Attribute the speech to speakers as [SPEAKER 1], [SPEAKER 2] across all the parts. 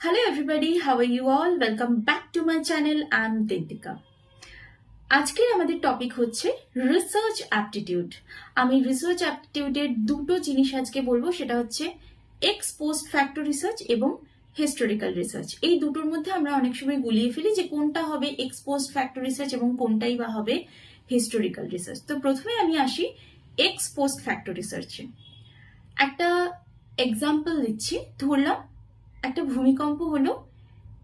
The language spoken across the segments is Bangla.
[SPEAKER 1] Hello everybody, how are you all? Welcome back to my channel. I'm Dentika. আজকের আমাদের টপিক হচ্ছে রিসার্চ অ্যাপটিটিউড আমি রিসার্চ অ্যাপটিটিউডের দুটো জিনিস আজকে বলব সেটা হচ্ছে এক্স পোস্ট ফ্যাক্টর রিসার্চ এবং হিস্টোরিক্যাল রিসার্চ এই দুটোর মধ্যে আমরা অনেক সময় গুলিয়ে ফেলি যে কোনটা হবে এক্স পোস্ট ফ্যাক্টর রিসার্চ এবং কোনটাই বা হবে হিস্টোরিক্যাল রিসার্চ তো প্রথমে আমি আসি এক্স পোস্ট ফ্যাক্টর রিসার্চে একটা এক্সাম্পল দিচ্ছি ধরলাম একটা ভূমিকম্প হলো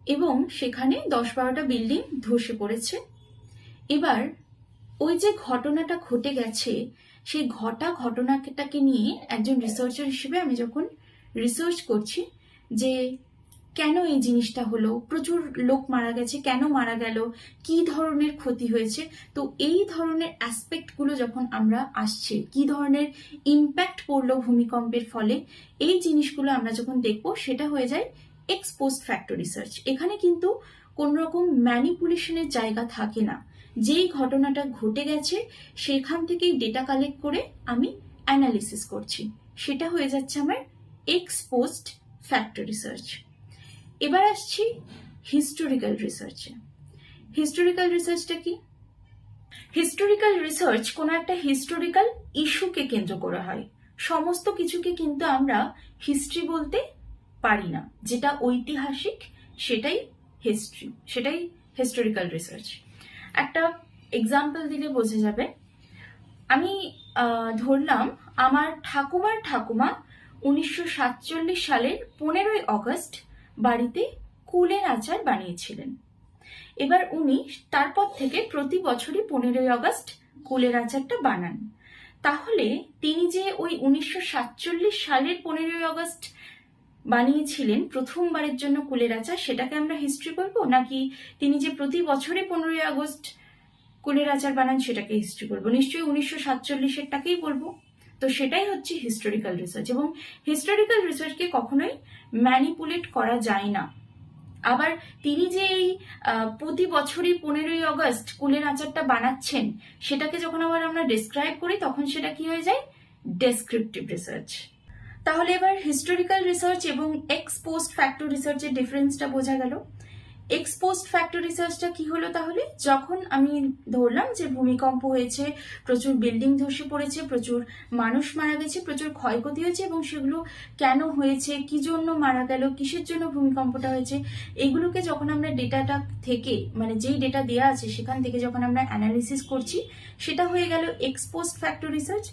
[SPEAKER 1] এবং সেখানে দশ বারোটা বিল্ডিং ধসে পড়েছে। এবার ওই যে ঘটনাটা ঘটে গেছে, সেই ঘটা ঘটনাটাকে নিয়ে একজন রিসার্চার হিসেবে আমি যখন রিসার্চ করছি যে কেন এই জিনিসটা হলো? প্রচুর লোক মারা গেছে, কেন মারা গেল? কি ধরনের ক্ষতি হয়েছে? তো এই ধরনের অ্যাসপেক্টগুলো যখন আমরা আসছে, কি ধরনের ইম্প্যাক্ট পড়ল ভূমিকম্পের ফলে, এই জিনিসগুলো আমরা যখন দেখব, সেটা হয়ে যায় এক্সপোস্ট ফ্যাক্টর রিসার্চ এখানে কিন্তু কোন রকম ম্যানিপুলেশনের জায়গা থাকে না। যেই ঘটনাটা ঘটে গেছে, সেখান থেকেই ডেটা কালেক্ট করে আমি অ্যানালিসিস করছি। সেটা হয়ে যাচ্ছে আমার এক্সপোস্ট ফ্যাক্টর রিসার্চ এবার আসছি হিস্টোরিক্যাল রিসার্চে হিস্টোরিক্যাল রিসার্চটা কি? হিস্টোরিক্যাল রিসার্চ কোনো একটা হিস্টোরিক্যাল ইস্যুকে কেন্দ্র করা হয়। সমস্ত কিছুকে কিন্তু আমরা হিস্ট্রি বলতে পারি না। যেটা ঐতিহাসিক, সেটাই হিস্ট্রি সেটাই হিস্টোরিক্যাল রিসার্চ একটা এক্সাম্পল দিলে বোঝা যাবে। আমি ধরলাম আমার ঠাকুমার ঠাকুমা উনিশশো সাতচল্লিশ সালের পনেরোই অগস্ট বাড়িতে কুলের আচার বানিয়েছিলেন। এবার উনি তারপর থেকে প্রতি বছরই পনেরোই আগস্ট কুলের আচারটা বানান। তাহলে তিনি যে ওই উনিশশো সাতচল্লিশ সালের পনেরোই আগস্ট বানিয়েছিলেন প্রথমবারের জন্য কুলের আচার, সেটাকে আমরা হিস্ট্রি বলব? নাকি তিনি যে প্রতি বছরে পনেরোই আগস্ট কুলের আচার বানান, সেটাকে হিস্ট্রি বলব? নিশ্চয়ই উনিশশো সাতচল্লিশেরটাকেই বলব। তো সেটাই হচ্ছে হিস্টোরিক্যাল রিসার্চ এবং হিস্টোরিক্যাল রিসার্চকে কখনোই ম্যানিপুলেট করা যায় না। আবার তিনি যে এই প্রতি বছরই পনেরোই অগস্ট কুলের আচারটা বানাচ্ছেন, সেটাকে যখন আবার আমরা ডিসক্রাইব করি, তখন সেটা কি হয়ে যায়? ডেসক্রিপটিভ রিসার্চ তাহলে এবার হিস্টোরিক্যাল রিসার্চ এবং এক্স পোস্ট ফ্যাক্টর রিসার্চের ডিফারেন্সটা বোঝা গেল। এক্স পোস্ট ফ্যাক্টর রিসার্চটা কি হলো তাহলে? যখন আমি ধরলাম যে ভূমিকম্প হয়েছে, প্রচুর বিল্ডিং ধসে পড়েছে, প্রচুর মানুষ মারা গেছে, প্রচুর ক্ষয়ক্ষতি হয়েছে এবং সেগুলো কেন হয়েছে, কি জন্য মারা গেল, কিসের জন্য ভূমিকম্পটা হয়েছে, এগুলোকে যখন আমরা ডেটাটা থেকে মানে যেই ডেটা দেওয়া আছে সেখান থেকে যখন আমরা অ্যানালিসিস করছি, সেটা হয়ে গেল এক্সপোস্ট ফ্যাক্টর রিসার্চ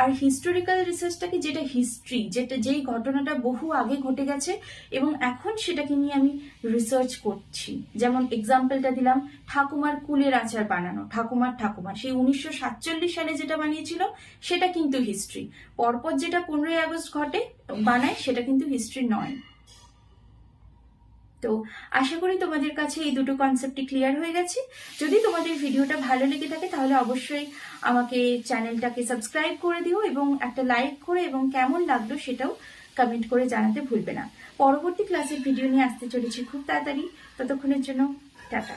[SPEAKER 1] আর হিস্টোরিক্যাল রিসার্চটাকে যেটা হিস্ট্রি যেটা যেই ঘটনাটা বহু আগে ঘটে গেছে, এবং এখন সেটাকে নিয়ে আমি রিসার্চ করছি। যেমন এক্সাম্পলটা দিলাম, ঠাকুমার কুলের আচার বানানো, ঠাকুমার ঠাকুমা। সেই উনিশশো সাতচল্লিশ সালে যেটা বানিয়েছিল, সেটা কিন্তু হিস্ট্রি পরপর যেটা পনেরোই আগস্ট ঘটে, বানায়, সেটা কিন্তু হিস্ট্রি নয়। তো আশা করি তোমাদের কাছে এই দুটো কনসেপ্টই ক্লিয়ার হয়ে গেছে। যদি তোমাদের ভিডিওটা ভালো লেগে থাকে, তাহলে অবশ্যই আমাকে চ্যানেলটাকে সাবস্ক্রাইব করে দিও এবং একটা লাইক করে এবং কেমন লাগল সেটাও কমেন্ট করে জানাতে ভুলবে না। পরবর্তী ক্লাসের ভিডিও নিয়ে আসতে চলেছি খুব তাড়াতাড়ি। ততক্ষণের জন্য, টাটা।